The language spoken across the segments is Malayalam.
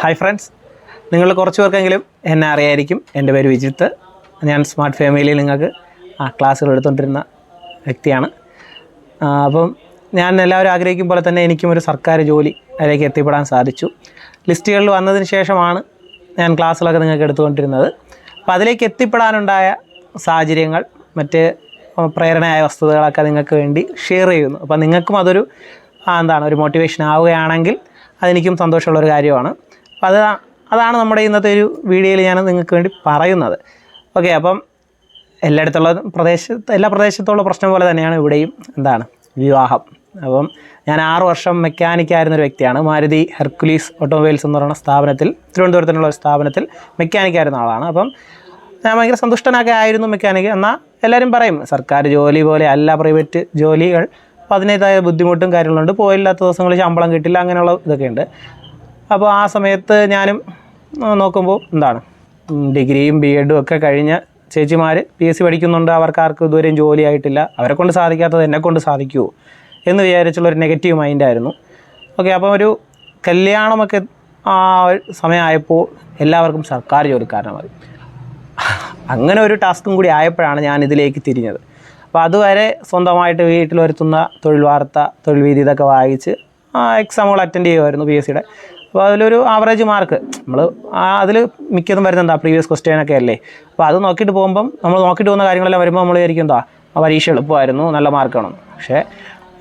ഹായ് ഫ്രണ്ട്സ് നിങ്ങൾ കുറച്ച് പേർക്കെങ്കിലും എന്നെ അറിയായിരിക്കും. എന്റെ പേര് വിജിത്ത്. ഞാൻ സ്മാർട്ട് ഫാമിലിയിൽ നിങ്ങൾക്ക് ആ ക്ലാസ്സുകൾ എടുത്തുകൊണ്ടിരുന്ന വ്യക്തിയാണ്. അപ്പം ഞാൻ എല്ലാവരും ആഗ്രഹിക്കും പോലെ തന്നെ എനിക്കും ഒരു സർക്കാർ ജോലി അതിലേക്ക് എത്തിപ്പെടാൻ സാധിച്ചു. ലിസ്റ്റുകളിൽ വന്നതിന് ശേഷമാണ് ഞാൻ ക്ലാസ്സുകളൊക്കെ നിങ്ങൾക്ക് എടുത്തുകൊണ്ടിരുന്നത്. അപ്പോൾ അതിലേക്ക് എത്തിപ്പെടാനുണ്ടായ സാഹചര്യങ്ങൾ മറ്റ് പ്രേരണയായ വസ്തുതകളൊക്കെ നിങ്ങൾക്ക് വേണ്ടി ഷെയർ ചെയ്യുന്നു. അപ്പോൾ നിങ്ങൾക്കും അതൊരു എന്താണ് ഒരു മോട്ടിവേഷൻ ആവുകയാണെങ്കിൽ അതെനിക്കും സന്തോഷമുള്ളൊരു കാര്യമാണ്. അപ്പോൾ അത് അതാണ് നമ്മുടെ ഇന്നത്തെ ഒരു വീഡിയോയിൽ ഞാൻ നിങ്ങൾക്ക് വേണ്ടി പറയുന്നത്. ഓക്കെ അപ്പം എല്ലായിടത്തുള്ള പ്രദേശത്ത് എല്ലാ പ്രദേശത്തുള്ള പ്രശ്നം പോലെ തന്നെയാണ് ഇവിടെയും എന്താണ് വിവാഹം. അപ്പം ഞാൻ ആറു വർഷം മെക്കാനിക്കായിരുന്ന ഒരു വ്യക്തിയാണ്. മാരുതി ഹെർക്കുലീസ് ഓട്ടോമൊബൈൽസ് എന്ന് പറയുന്ന സ്ഥാപനത്തിൽ തിരുവനന്തപുരത്തിനുള്ള ഒരു സ്ഥാപനത്തിൽ മെക്കാനിക്കായിരുന്ന ആളാണ്. അപ്പം ഞാൻ ഭയങ്കര സന്തുഷ്ടനൊക്കെ ആയിരുന്നു മെക്കാനിക്ക് എന്നാൽ എല്ലാവരും പറയും സർക്കാർ ജോലി പോലെ അല്ല പ്രൈവറ്റ് ജോലികൾ. അപ്പോൾ അതിന്റേതായ ബുദ്ധിമുട്ടും കാര്യങ്ങളുണ്ട്. പോയില്ലാത്ത ദിവസങ്ങളിൽ ശമ്പളം കിട്ടില്ല. അങ്ങനെയുള്ള ഇതൊക്കെ ഉണ്ട്. അപ്പോൾ ആ സമയത്ത് ഞാനും നോക്കുമ്പോൾ എന്താണ്? ഡിഗ്രിയും ബി എഡും ഒക്കെ കഴിഞ്ഞ ചേച്ചിമാർ പി എസ് സി പഠിക്കുന്നുണ്ട്. അവർക്ക് ആർക്കും ഇതുവരെയും ജോലി ആയിട്ടില്ല. അവരെ കൊണ്ട് സാധിക്കാത്തത് എന്നെ കൊണ്ട് സാധിക്കുമോ എന്ന് വിചാരിച്ചുള്ളൊരു നെഗറ്റീവ് മൈൻഡായിരുന്നു ഓക്കെ അപ്പോൾ ഒരു കല്യാണമൊക്കെ ആ സമയമായപ്പോൾ എല്ലാവർക്കും സർക്കാർ ജോലിക്കാരനായി അങ്ങനെ ഒരു ടാസ്കും കൂടി ആയപ്പോഴാണ് ഞാൻ ഇതിലേക്ക് തിരിഞ്ഞത്. അപ്പോൾ അതുവരെ സ്വന്തമായിട്ട് വീട്ടിൽ വരുത്തുന്ന തൊഴിൽ വാർത്ത തൊഴിൽ വീതി ഇതൊക്കെ വായിച്ച് എക്സാമുകൾ അറ്റൻഡ് ചെയ്യുമായിരുന്നു പി എസ് സിയുടെ അപ്പോൾ അതിലൊരു ആവറേജ് മാർക്ക് നമ്മൾ അതിൽ മിക്കതും വരുന്നത് എന്താ പ്രീവിയസ് ക്വസ്റ്റ്യനൊക്കെ അല്ലേ? അപ്പോൾ അത് നോക്കിയിട്ട് പോകുമ്പം നമ്മൾ നോക്കിയിട്ട് പോകുന്ന കാര്യങ്ങളെല്ലാം വരുമ്പോൾ നമ്മൾ വിചാരിക്കും എന്താ? ആ പരീക്ഷ എളുപ്പമായിരുന്നു നല്ല മാർക്ക് വേണം പക്ഷേ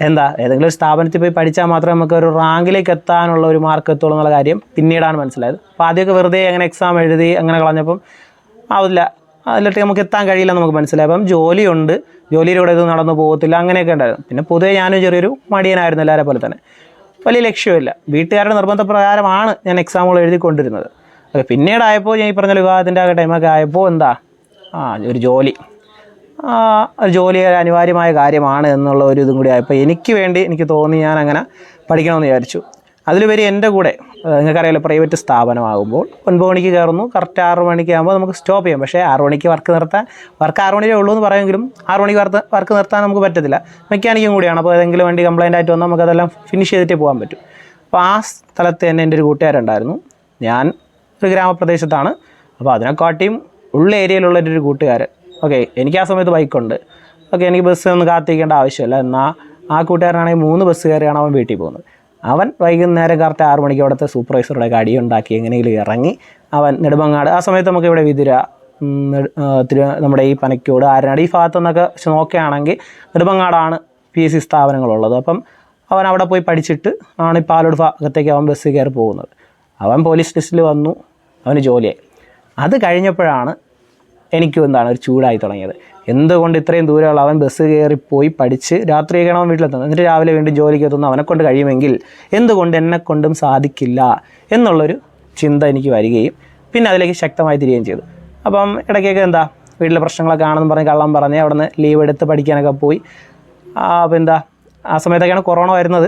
എന്താ? ഏതെങ്കിലും ഒരു സ്ഥാപനത്തിൽ പോയി പഠിച്ചാൽ മാത്രമേ നമുക്ക് ഒരു റാങ്കിലേക്ക് എത്താനുള്ള ഒരു മാർക്ക് എത്തുള്ളൂ എന്നുള്ള കാര്യം പിന്നീടാണ് മനസ്സിലായത്. അപ്പോൾ ആദ്യമൊക്കെ വെറുതെ അങ്ങനെ എക്സാം എഴുതി അങ്ങനെ കളഞ്ഞപ്പം ആവില്ല. അതിലോട്ട് നമുക്ക് എത്താൻ കഴിയില്ല നമുക്ക് മനസ്സിലായി. അപ്പം ജോലിയുണ്ട്. ജോലിയിലൂടെ ഇത് നടന്നു പോകത്തില്ല. അങ്ങനെയൊക്കെ ഉണ്ടായിരുന്നു. പിന്നെ പൊതുവേ ഞാനും ചെറിയൊരു മടിയനായിരുന്നു എല്ലാവരെ പോലെ തന്നെ. വലിയ ലക്ഷ്യമില്ല. വീട്ടുകാരുടെ നിർബന്ധപ്രകാരമാണ് ഞാൻ എക്സാമുകൾ എഴുതിക്കൊണ്ടിരുന്നത്. അപ്പോൾ പിന്നീടായപ്പോൾ ഞാൻ ഈ പറഞ്ഞ വിവാഹത്തിന്റെ ആ ടൈമൊക്കെ ആയപ്പോൾ എന്താ? ആ ഒരു ജോലി. ഒരു ജോലി അനിവാര്യമായ കാര്യമാണ് എന്നുള്ള ഒരു ഇതും കൂടി ആയപ്പോൾ എനിക്ക് വേണ്ടി എനിക്ക് തോന്നി ഞാൻ അങ്ങനെ പഠിക്കണമെന്ന് വിചാരിച്ചു. അതിലുപരി എന്റെ കൂടെ നിങ്ങൾക്കറിയാലോ പ്രൈവറ്റ് സ്ഥാപനമാകുമ്പോൾ ഒൻപത് മണിക്ക് കയറുന്നു കറക്റ്റ് ആറ് മണിക്ക് ആകുമ്പോൾ നമുക്ക് സ്റ്റോപ്പ് ചെയ്യാം. പക്ഷേ ആറ് മണിക്ക് വർക്ക് നിർത്താൻ വർക്ക് ആറ് മണിയേ ഉള്ളൂ എന്ന് പറയുമെങ്കിലും ആറ് മണിക്ക് വർക്ക് വർക്ക് നിർത്താൻ നമുക്ക് പറ്റത്തില്ല. മെക്കാനിക്കും കൂടിയാണ്. അപ്പോൾ ഏതെങ്കിലും വണ്ടി കംപ്ലൈന്റ് ആയിട്ട് വന്നാൽ നമുക്കതെല്ലാം ഫിനിഷ് ചെയ്തിട്ട് പോകാൻ പറ്റും. അപ്പോൾ ആ സ്ഥലത്ത് തന്നെ എന്റെ ഒരു കൂട്ടുകാരുണ്ടായിരുന്നു. ഞാൻ ഒരു ഗ്രാമപ്രദേശത്താണ്. അപ്പോൾ അതിനെക്കാട്ടിയും ഉള്ള ഏരിയയിലുള്ള എന്റെ ഒരു കൂട്ടുകാരൻ. ഓക്കെ എനിക്ക് ആ സമയത്ത് ബൈക്കുണ്ട് ഓക്കെ എനിക്ക് ബസ് ഒന്നും കാത്തിരിക്കേണ്ട ആവശ്യമില്ല. എന്നാൽ ആ കൂട്ടുകാരനാണെങ്കിൽ മൂന്ന് ബസ് കയറിയാണ് അവൻ വീട്ടിൽ പോകുന്നത്. അവൻ വൈകുന്നേരം കറക്റ്റ് ആറ് മണിക്ക് അവിടുത്തെ സൂപ്പർവൈസറുടെ കടി ഉണ്ടാക്കി എങ്ങനെയെങ്കിലും ഇറങ്ങി അവൻ നെടുമങ്ങാട് ആ സമയത്ത് നമുക്ക് ഇവിടെ വിതുര തിരു നമ്മുടെ ഈ പനക്കോട് ആരനാട് ഈ ഭാഗത്തു നിന്നൊക്കെ നോക്കുകയാണെങ്കിൽ നെടുമങ്ങാടാണ് പി എസ് സി സ്ഥാപനങ്ങളുള്ളത്. അപ്പം അവൻ അവിടെ പോയി പഠിച്ചിട്ട് ആണ് ഈ പാലോട് ഭാഗത്തേക്ക് അവൻ ബസ് കയറി പോകുന്നത്. അവൻ പോലീസ് ലിസ്റ്റിൽ വന്നു അവന് ജോലിയായി. അത് കഴിഞ്ഞപ്പോഴാണ് എനിക്കും എന്താണ് ഒരു ചൂടായി തുടങ്ങിയത്. എന്തുകൊണ്ട് ഇത്രയും ദൂരമുള്ള അവൻ ബസ് കയറി പോയി പഠിച്ച് രാത്രിയൊക്കെയാണ് അവൻ വീട്ടിലെത്തുന്നത്. എന്നിട്ട് രാവിലെ വീണ്ടും ജോലിക്ക് എത്തുന്നു അവനെ കൊണ്ട് കഴിയുമെങ്കിൽ എന്തുകൊണ്ട് എന്നെക്കൊണ്ടും സാധിക്കില്ല എന്നുള്ളൊരു ചിന്ത എനിക്ക് വരികയും പിന്നെ അതിലേക്ക് ശക്തമായി തിരികുകയും ചെയ്തു. അപ്പം ഇടയ്ക്കൊക്കെ എന്താ വീട്ടിലെ പ്രശ്നങ്ങളൊക്കെ ആണെന്ന് പറഞ്ഞ് കള്ളം പറഞ്ഞ് അവിടെ നിന്ന് ലീവ് എടുത്ത് പഠിക്കാനൊക്കെ പോയി. അപ്പോൾ എന്താ ആ സമയത്തൊക്കെയാണ് കൊറോണ വരുന്നത്.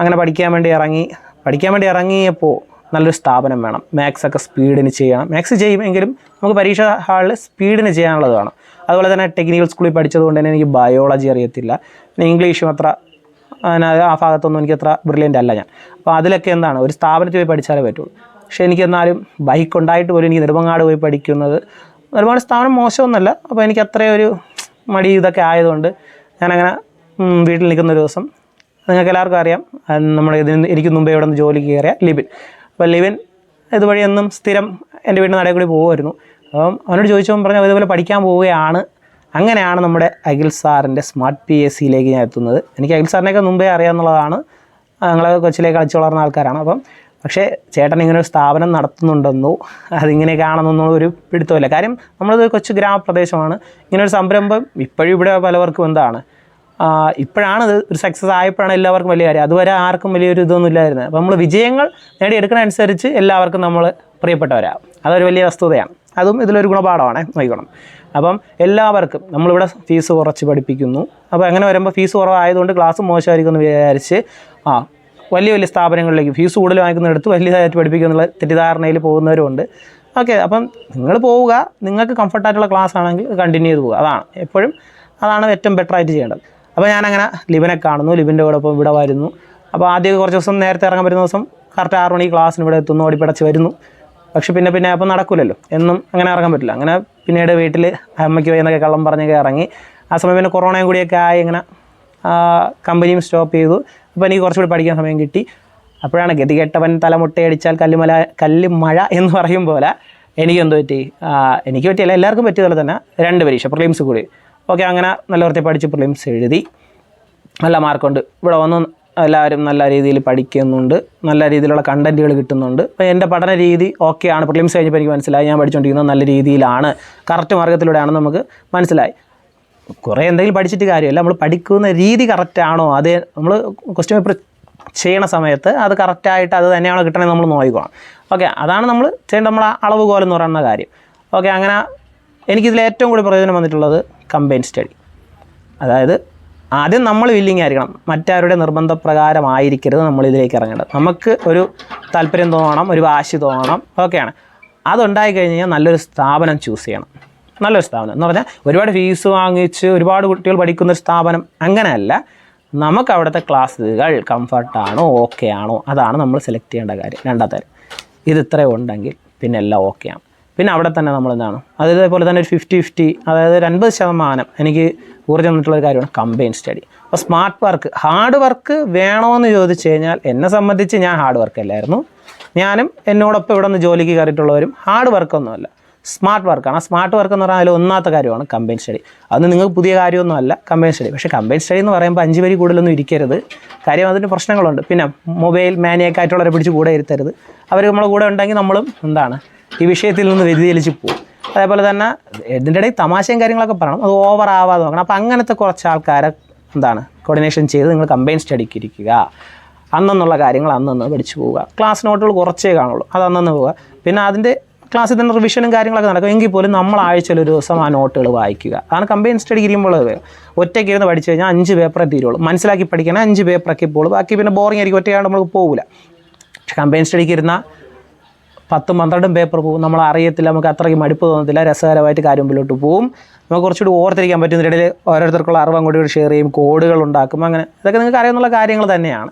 അങ്ങനെ പഠിക്കാൻ വേണ്ടി ഇറങ്ങി പഠിക്കാൻ വേണ്ടി ഇറങ്ങിയപ്പോൾ നല്ലൊരു സ്ഥാപനം വേണം. മാത്സ് ഒക്കെ സ്പീഡിന് ചെയ്യണം. മാത്സ് ചെയ്യുമെങ്കിലും നമുക്ക് പരീക്ഷാ ഹാളിൽ സ്പീഡിന് ചെയ്യാനുള്ളത് വേണം അതുപോലെ തന്നെ ടെക്നിക്കൽ സ്കൂളിൽ പഠിച്ചതുകൊണ്ട് തന്നെ എനിക്ക് ബയോളജി അറിയത്തില്ല. പിന്നെ ഇംഗ്ലീഷും അത്ര ആ ഭാഗത്തൊന്നും എനിക്ക് അത്ര ബ്രില്യന്റ് അല്ല ഞാൻ. അപ്പോൾ അതിലൊക്കെ എന്താണ്? ഒരു സ്ഥാപനത്തിൽ പോയി പഠിച്ചാലേ പറ്റുള്ളൂ. പക്ഷേ എനിക്ക് എന്നാലും ബൈക്ക് ഉണ്ടായിട്ട് പോലും എനിക്ക് നെടുമങ്ങാട് പോയി പഠിക്കുന്നത് ഒരുപാട് സ്ഥാപനം മോശമൊന്നുമല്ല. അപ്പോൾ എനിക്ക് അത്രയും ഒരു മടി ഇതൊക്കെ ആയതുകൊണ്ട് ഞാനങ്ങനെ വീട്ടിൽ നിൽക്കുന്ന ഒരു ദിവസം നിങ്ങൾക്ക് എല്ലാവർക്കും അറിയാം നമ്മുടെ ഇതിന് എനിക്ക് മുമ്പേ ഇവിടെ നിന്ന് ജോലി കയറിയ ലിബിൻ. അപ്പോൾ ലിബിൻ ഇതുവഴി എന്നും സ്ഥിരം എന്റെ വീടിന് നടയിൽ കൂടി പോകുമായിരുന്നു അപ്പം അവനോട് ചോദിച്ചപ്പോൾ പറഞ്ഞു ഇതുപോലെ പഠിക്കാൻ പോവുകയാണ്. അങ്ങനെയാണ് നമ്മുടെ അഖിൽ സാറിന്റെ സ്മാർട്ട് പി എസ് സിയിലേക്ക് ഞാൻ എത്തുന്നത്. എനിക്ക് അഖിൽ സാറിനെയൊക്കെ മുമ്പേ അറിയാമെന്നുള്ളതാണ്. ഞങ്ങളെ കൊച്ചിലേക്ക് കളിച്ചു വളർന്ന ആൾക്കാരാണ്. അപ്പം പക്ഷേ ചേട്ടൻ ഇങ്ങനെ ഒരു സ്ഥാപനം നടത്തുന്നുണ്ടെന്നോ അതിങ്ങനെയൊക്കെയാണെന്നൊന്നും ഒരു പിടുത്തമില്ല. കാര്യം നമ്മളത് കൊച്ചു ഗ്രാമപ്രദേശമാണ്. ഇങ്ങനൊരു സംരംഭം ഇപ്പോഴും ഇവിടെ പലവർക്കും എന്താണ് ഇപ്പോഴാണ് ഒരു സക്സസ് ആയപ്പോഴാണ് എല്ലാവർക്കും വലിയ കാര്യം. അതുവരെ ആർക്കും വലിയൊരു ഇതൊന്നും ഇല്ലായിരുന്നു. അപ്പോൾ നമ്മൾ വിജയങ്ങൾ നേടിയെടുക്കുന്ന അനുസരിച്ച് എല്ലാവർക്കും നമ്മൾ പ്രിയപ്പെട്ടവരാകും. അതൊരു വലിയ വസ്തുതയാണ്. അതും ഇതിലൊരു ഗുണപാഠമാണ്. നോക്കണം അപ്പം എല്ലാവർക്കും നമ്മളിവിടെ ഫീസ് കുറച്ച് പഠിപ്പിക്കുന്നു. അപ്പോൾ അങ്ങനെ വരുമ്പോൾ ഫീസ് കുറവായതുകൊണ്ട് ക്ലാസ് മോശമായിരിക്കും എന്ന് വിചാരിച്ച് ആ വലിയ വലിയ സ്ഥാപനങ്ങളിലേക്ക് ഫീസ് കൂടുതൽ വാങ്ങിക്കുന്നിടത്ത് വലിയതായിട്ട് പഠിപ്പിക്കുക എന്നുള്ള തെറ്റിദ്ധാരണയിൽ പോകുന്നവരുമുണ്ട്. ഓക്കെ അപ്പം നിങ്ങൾ പോവുക. നിങ്ങൾക്ക് കംഫർട്ടായിട്ടുള്ള ക്ലാസ് ആണെങ്കിൽ കണ്ടിന്യൂ ചെയ്ത് പോവുക. അതാണ്. എപ്പോഴും അതാണ് ഏറ്റവും ബെറ്ററായിട്ട് ചെയ്യേണ്ടത്. അപ്പോൾ ഞാനങ്ങനെ ലിബിനെ കാണുന്നു. ലിബിന്റെ കൂടെ ഇപ്പോൾ ഇവിടെ വരുന്നു. അപ്പോൾ ആദ്യം കുറച്ച് ദിവസം നേരത്തെ ഇറങ്ങാൻ വരുന്ന ദിവസം കറക്റ്റ് ആറ് മണി ക്ലാസ്സിന് ഇവിടെ എത്തുന്നു. ഓടിപ്പിടച്ച് വരുന്നു. പക്ഷെ പിന്നെ പിന്നെ അപ്പം നടക്കില്ലല്ലോ എന്നും അങ്ങനെ ഇറങ്ങാൻ പറ്റില്ല. അങ്ങനെ പിന്നീട് വീട്ടിൽ അമ്മയ്ക്ക് എന്നൊക്കെ കള്ളം പറഞ്ഞൊക്കെ ഇറങ്ങി. ആ സമയം പിന്നെ കൊറോണയും കൂടിയൊക്കെ ആയി ഇങ്ങനെ കമ്പനിയും സ്റ്റോപ്പ് ചെയ്തു. അപ്പോൾ എനിക്ക് കുറച്ചുകൂടി പഠിക്കാൻ സമയം കിട്ടി. അപ്പോഴാണ് ഗതികെട്ടവൻ തലമുട്ടയടിച്ചാൽ കല്ലുമല കല്ല് മഴ എന്ന് പറയും പോലെ എനിക്ക് എന്ത് പറ്റി? എനിക്ക് പറ്റിയല്ല. എല്ലാവർക്കും പറ്റിയതുപോലെ തന്നെ രണ്ട് പരീക്ഷ പ്രിലിംസ് കൂടി. ഓക്കെ അങ്ങനെ നല്ല വൃത്തി പഠിച്ച് പ്രിലിംസ് എഴുതി. നല്ല മാർക്കുണ്ട് ഇവിടെ വന്ന് എല്ലാവരും നല്ല രീതിയിൽ പഠിക്കുന്നുണ്ട്. നല്ല രീതിയിലുള്ള കണ്ടന്റുകൾ കിട്ടുന്നുണ്ട്. അപ്പോൾ എന്റെ പഠന രീതി ഓക്കെയാണ് പ്രിലിംസ് കഴിഞ്ഞപ്പോൾ എനിക്ക് മനസ്സിലായി. ഞാൻ പഠിച്ചുകൊണ്ടിരിക്കുന്നത് നല്ല രീതിയിലാണ്. കറക്റ്റ് മാർഗത്തിലൂടെയാണെന്ന് നമുക്ക് മനസ്സിലായി. കുറേ എന്തെങ്കിലും പഠിച്ചിട്ട് കാര്യമല്ല. നമ്മൾ പഠിക്കുന്ന രീതി കറക്റ്റാണോ അത് നമ്മൾ ക്വസ്റ്റ്യൻ പേപ്പർ ചെയ്യണ സമയത്ത് അത് കറക്റ്റായിട്ട് അത് തന്നെയാണോ കിട്ടണമെന്ന് നമ്മൾ നോക്കിക്കോണം. ഓക്കെ അതാണ് നമ്മൾ ചെയ്യേണ്ട നമ്മളെ അളവ് എന്ന് പറയുന്ന കാര്യം. ഓക്കെ അങ്ങനെ എനിക്കിതിൽ ഏറ്റവും കൂടുതൽ പ്രയോജനം വന്നിട്ടുള്ളത് കമ്പൈൻ സ്റ്റഡി അതായത് ആദ്യം നമ്മൾ വില്ലിങ് ആയിരിക്കണം. മറ്റാരുടെ നിർബന്ധപ്രകാരമായിരിക്കരുത് നമ്മൾ ഇതിലേക്ക് ഇറങ്ങേണ്ടത്. നമുക്ക് ഒരു താല്പര്യം തോന്നണം ഒരു വാശി തോന്നണം ഓക്കെയാണ് അതുണ്ടായി കഴിഞ്ഞ് കഴിഞ്ഞാൽ നല്ലൊരു സ്ഥാപനം ചൂസ് ചെയ്യണം. നല്ലൊരു സ്ഥാപനം. എന്ന് പറഞ്ഞാൽ ഒരുപാട് ഫീസ് വാങ്ങിച്ച് ഒരുപാട് കുട്ടികൾ പഠിക്കുന്ന ഒരു സ്ഥാപനം അങ്ങനെയല്ല. നമുക്ക് അവിടുത്തെ ക്ലാസ്സുകൾ കംഫർട്ടാണോ ഓക്കെ ആണോ അതാണ് നമ്മൾ സെലക്ട് ചെയ്യേണ്ട കാര്യം. രണ്ടാമത്തെ ഇത് ഇത്രയും ഉണ്ടെങ്കിൽ പിന്നെ എല്ലാം ഓക്കെയാണ് പിന്നെ അവിടെ തന്നെ നമ്മൾ എന്താണ് അതേപോലെ തന്നെ ഒരു ഫിഫ്റ്റി ഫിഫ്റ്റി അതായത് ഒരു അൻപത് ശതമാനം എനിക്ക് ഊർജം തന്നിട്ടുള്ള ഒരു കാര്യമാണ് കമ്പൈൻ സ്റ്റഡി അപ്പോൾ സ്മാർട്ട് വർക്ക് ഹാർഡ് വർക്ക് വേണമെന്ന് ചോദിച്ചു കഴിഞ്ഞാൽ എന്നെ സംബന്ധിച്ച് ഞാൻ ഹാർഡ് വർക്ക് അല്ലായിരുന്നു. ഞാനും എന്നോടൊപ്പം ഇവിടെ നിന്ന് ജോലിക്ക് കയറിയിട്ടുള്ളവരും ഹാർഡ് വർക്കൊന്നുമല്ല സ്മാർട്ട് വർക്കാണ് ആ സ്മാർട്ട് വർക്ക് എന്ന് പറഞ്ഞാൽ അതിൽ ഒന്നാമത്തെ കാര്യമാണ് കമ്പൈൻ സ്റ്റഡി അത് നിങ്ങൾക്ക് പുതിയ കാര്യമൊന്നുമല്ല കമ്പൈൻ സ്റ്റഡി പക്ഷേ കമ്പൈൻ സ്റ്റഡി എന്ന് പറയുമ്പോൾ അഞ്ച് പേര് കൂടുതലൊന്നും ഇരിക്കരുത്. കാര്യം അതിന് പ്രശ്നങ്ങളുണ്ട്. പിന്നെ മൊബൈൽ മാനിയൊക്കെ ആയിട്ടുള്ളവരെ പിടിച്ച് കൂടെ ഇരുത്തരുത്. അവർ നമ്മളെ കൂടെ ഉണ്ടെങ്കിൽ നമ്മളും എന്താണ് ഈ വിഷയത്തിൽ നിന്ന് വ്യതിചലിച്ച് പോകും അതേപോലെ തന്നെ ഇതിന്റെ ഇടയിൽ തമാശയും കാര്യങ്ങളൊക്കെ പറയണം. അത് ഓവർ ആവാതെ നോക്കണം. അപ്പോൾ അങ്ങനത്തെ കുറച്ച് ആൾക്കാരെ എന്താണ് കോർഡിനേഷൻ ചെയ്ത് നിങ്ങൾ കമ്പൈൻ സ്റ്റഡിക്ക് ഇരിക്കുക. അന്നെന്നുള്ള കാര്യങ്ങൾ അന്നന്ന് പഠിച്ചു പോവുക. ക്ലാസ് നോട്ടുകൾ കുറച്ചേ കാണുള്ളൂ. അത് അന്നന്ന് പോവുക. പിന്നെ അതിന്റെ ക്ലാസ്സിൽ തന്നെ റിവിഷനും കാര്യങ്ങളൊക്കെ നടക്കും. എങ്കിൽ പോലും നമ്മൾ ആഴ്ചയിൽ ഒരു ദിവസം ആ നോട്ടുകൾ വായിക്കുക. അതാണ് കമ്പൈൻ സ്റ്റഡി ഇരിക്കുമ്പോൾ ഒറ്റയ്ക്ക് ഇരുന്ന് പഠിച്ചു കഴിഞ്ഞാൽ അഞ്ച് പേപ്പറേ തീരുള്ളൂ. മനസ്സിലാക്കി പഠിക്കണം അഞ്ച് പേപ്പറൊക്കെ പോകുള്ളൂ ബാക്കി പിന്നെ ബോറിംഗ് ആയിരിക്കും. ഒറ്റയാണ്ട് നമ്മൾ പോകില്ല പക്ഷേ കമ്പൈൻ സ്റ്റഡിക്ക് ഇരുന്നാൽ പത്തും പന്ത്രണ്ടും പേപ്പർ പോകും. നമ്മൾ അറിയത്തില്ല നമുക്ക് അത്രയ്ക്ക് മടുപ്പ് തോന്നത്തില്ല. രസകരമായിട്ട് കാര്യം മുമ്പിലോട്ട് പോകും നമുക്ക് കുറച്ചുകൂടി ഓർത്തിരിക്കാൻ പറ്റും. ഇതിനിടയിൽ ഓരോരുത്തർക്കുള്ള അറിവ് അങ്ങോട്ട് ഷെയർ ചെയ്യും കോഡുകൾ ഉണ്ടാക്കും അങ്ങനെ ഇതൊക്കെ നിങ്ങൾക്ക് അറിയാവുന്ന കാര്യങ്ങൾ തന്നെയാണ്.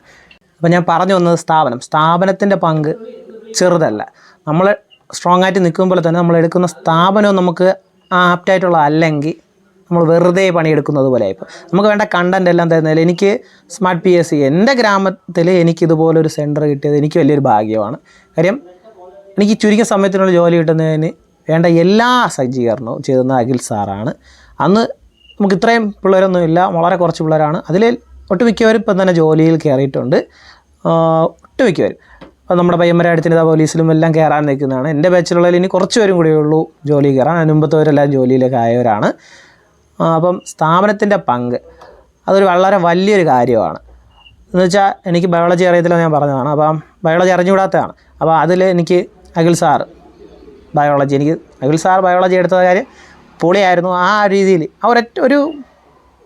അപ്പോൾ ഞാൻ പറഞ്ഞു വന്നത് സ്ഥാപനം. സ്ഥാപനത്തിന്റെ പങ്ക് ചെറുതല്ല. നമ്മൾ സ്ട്രോങ് ആയിട്ട് നിൽക്കുമ്പോൾ തന്നെ നമ്മൾ എടുക്കുന്ന സ്ഥാപനവും നമുക്ക് ആപ്റ്റായിട്ടുള്ള അല്ലെങ്കിൽ നമ്മൾ വെറുതെ പണിയെടുക്കുന്നത് പോലെ ആയിപ്പോൾ നമുക്ക് വേണ്ട കണ്ടന്റ് എല്ലാം തരുന്നതിൽ എനിക്ക് സ്മാർട്ട് പി എസ് സി എന്റെ ഗ്രാമത്തിൽ എനിക്കിതുപോലൊരു സെന്റർ കിട്ടിയത് എനിക്ക് വലിയൊരു ഭാഗ്യമാണ്. കാര്യം എനിക്ക് ചുരുങ്ങിയ സമയത്തിനുള്ള ജോലി കിട്ടുന്നതിന് വേണ്ട എല്ലാ സജ്ജീകരണവും ചെയ്തുന്ന അഖിൽ സാറാണ്. അന്ന് നമുക്ക് ഇത്രയും പിള്ളേരൊന്നും ഇല്ല. വളരെ കുറച്ച് പിള്ളേരാണ്. അതിൽ ഒട്ടുമിക്കവരും ഇപ്പം തന്നെ ജോലിയിൽ കയറിയിട്ടുണ്ട്. ഒട്ടുമിക്കവരും. അപ്പം നമ്മുടെ പയ്യന്മാരാടത്തിന് ഇതാ പോലീസിലും എല്ലാം കയറാൻ നിൽക്കുന്നതാണ്. എന്റെ ബാച്ചിലുള്ളതിൽ ഇനി കുറച്ച് പേരും കൂടിയേ ഉള്ളൂ ജോലി കയറാൻ. അനുമ്പത്തവരെല്ലാം ജോലിയിലേക്ക് ആയവരാണ്. അപ്പം സ്ഥാപനത്തിന്റെ പങ്ക് അതൊരു വളരെ വലിയൊരു കാര്യമാണ്. എന്ന് വെച്ചാൽ എനിക്ക് ബയോളജി അറിയത്തില്ല ഞാൻ പറഞ്ഞതാണ്. അപ്പം ബയോളജി അറിഞ്ഞുകൂടാത്തതാണ്. അപ്പോൾ അതിൽ എനിക്ക് അഖിൽ സാർ ബയോളജി എനിക്ക് അഖിൽ സാർ ബയോളജി എടുത്ത കാര്യം പൊളിയായിരുന്നു. ആ രീതിയിൽ ആ ഒരൊറ്റ ഒരു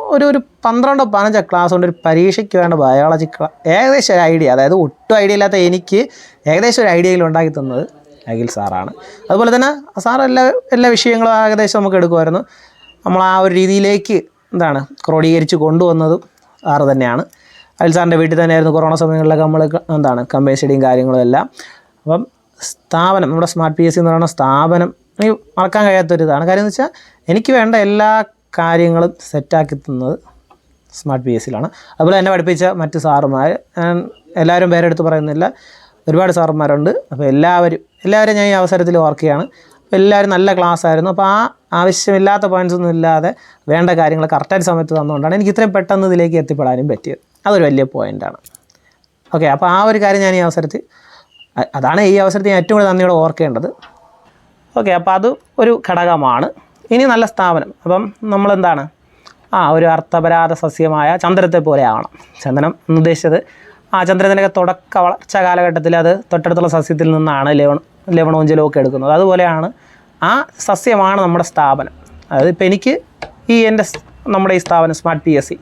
ഒരു ഒരു പന്ത്രണ്ടോ പതിനഞ്ചോ ക്ലാസ് കൊണ്ട് ഒരു പരീക്ഷയ്ക്ക് വേണ്ട ബയോളജി ക്ലാ ഏകദേശം ഒരു ഐഡിയ അതായത് ഒട്ടും ഐഡിയ ഇല്ലാത്ത എനിക്ക് ഏകദേശം ഒരു ഐഡിയയിൽ ഉണ്ടാക്കി തന്നത് അഖിൽ സാറാണ്. അതുപോലെ തന്നെ സാർ എല്ലാ എല്ലാ വിഷയങ്ങളും ഏകദേശം നമുക്ക് എടുക്കുമായിരുന്നു. നമ്മൾ ആ ഒരു രീതിയിലേക്ക് എന്താണ് ക്രോഡീകരിച്ച് കൊണ്ടുവന്നതും സാറ് തന്നെയാണ്. അഖിൽ സാറിന്റെ വീട്ടിൽ തന്നെയായിരുന്നു കൊറോണ സമയങ്ങളിലൊക്കെ നമ്മൾ എന്താണ് കമ്പൈൻ സ്റ്റഡിയും കാര്യങ്ങളും എല്ലാം. അപ്പം സ്ഥാപനം നമ്മുടെ സ്മാർട്ട് പി എസ് സി എന്ന് പറയുന്ന സ്ഥാപനം എനിക്ക് മറക്കാൻ കഴിയാത്തൊരു ഇതാണ്. കാര്യം എന്ന് വെച്ചാൽ എനിക്ക് വേണ്ട എല്ലാ കാര്യങ്ങളും സെറ്റാക്കി തന്നത് സ്മാർട്ട് പി എസ് സിയിലാണ് അതുപോലെ എന്നെ പഠിപ്പിച്ച മറ്റ് സാറുമാർ എല്ലാവരും പേരെടുത്ത് പറയുന്നില്ല. ഒരുപാട് സാറുമാരുണ്ട്. അപ്പോൾ എല്ലാവരും എല്ലാവരും ഞാൻ ഈ അവസരത്തിൽ ഓർക്കുകയാണ്. അപ്പോൾ എല്ലാവരും നല്ല ക്ലാസ് ആയിരുന്നു. അപ്പോൾ ആ ആവശ്യമില്ലാത്ത പോയിന്റ്സ് ഒന്നും ഇല്ലാതെ വേണ്ട കാര്യങ്ങൾ കറക്റ്റായിട്ട് സമയത്ത് തന്നുകൊണ്ടാണ് എനിക്ക് ഇത്രയും പെട്ടെന്ന് ഇതിലേക്ക് എത്തിപ്പെടാനും പറ്റിയത്. അതൊരു വലിയ പോയിന്റാണ് ഓക്കെ അപ്പോൾ ആ ഒരു കാര്യം ഞാൻ ഈ അവസരത്തിൽ അതാണ് ഈ അവസരത്തിൽ ഏറ്റവും കൂടുതൽ നന്ദിയോടെ ഓർക്കേണ്ടത്. ഓക്കെ അപ്പോൾ അത് ഒരു ഘടകമാണ്. ഇനി നല്ല സ്ഥാപനം. അപ്പം നമ്മളെന്താണ്? ആ ഒരു അർത്ഥപരാധ സസ്യമായ ചന്ദ്രത്തെ പോലെ ആവണം. ചന്ദനം എന്ന് ഉദ്ദേശിച്ചത് ആ ചന്ദ്രത്തിന്റെയൊക്കെ തുടക്ക വളർച്ച കാലഘട്ടത്തിൽ അത് തൊട്ടടുത്തുള്ള സസ്യത്തിൽ നിന്നാണ് ലവണ ലവണവും ജലവും ഒക്കെ എടുക്കുന്നത്. അതുപോലെയാണ് ആ സസ്യമാണ് നമ്മുടെ സ്ഥാപനം. അതായത് ഇപ്പം എനിക്ക് ഈ എന്റെ നമ്മുടെ ഈ സ്ഥാപനം സ്മാർട്ട് പി എസ് സി.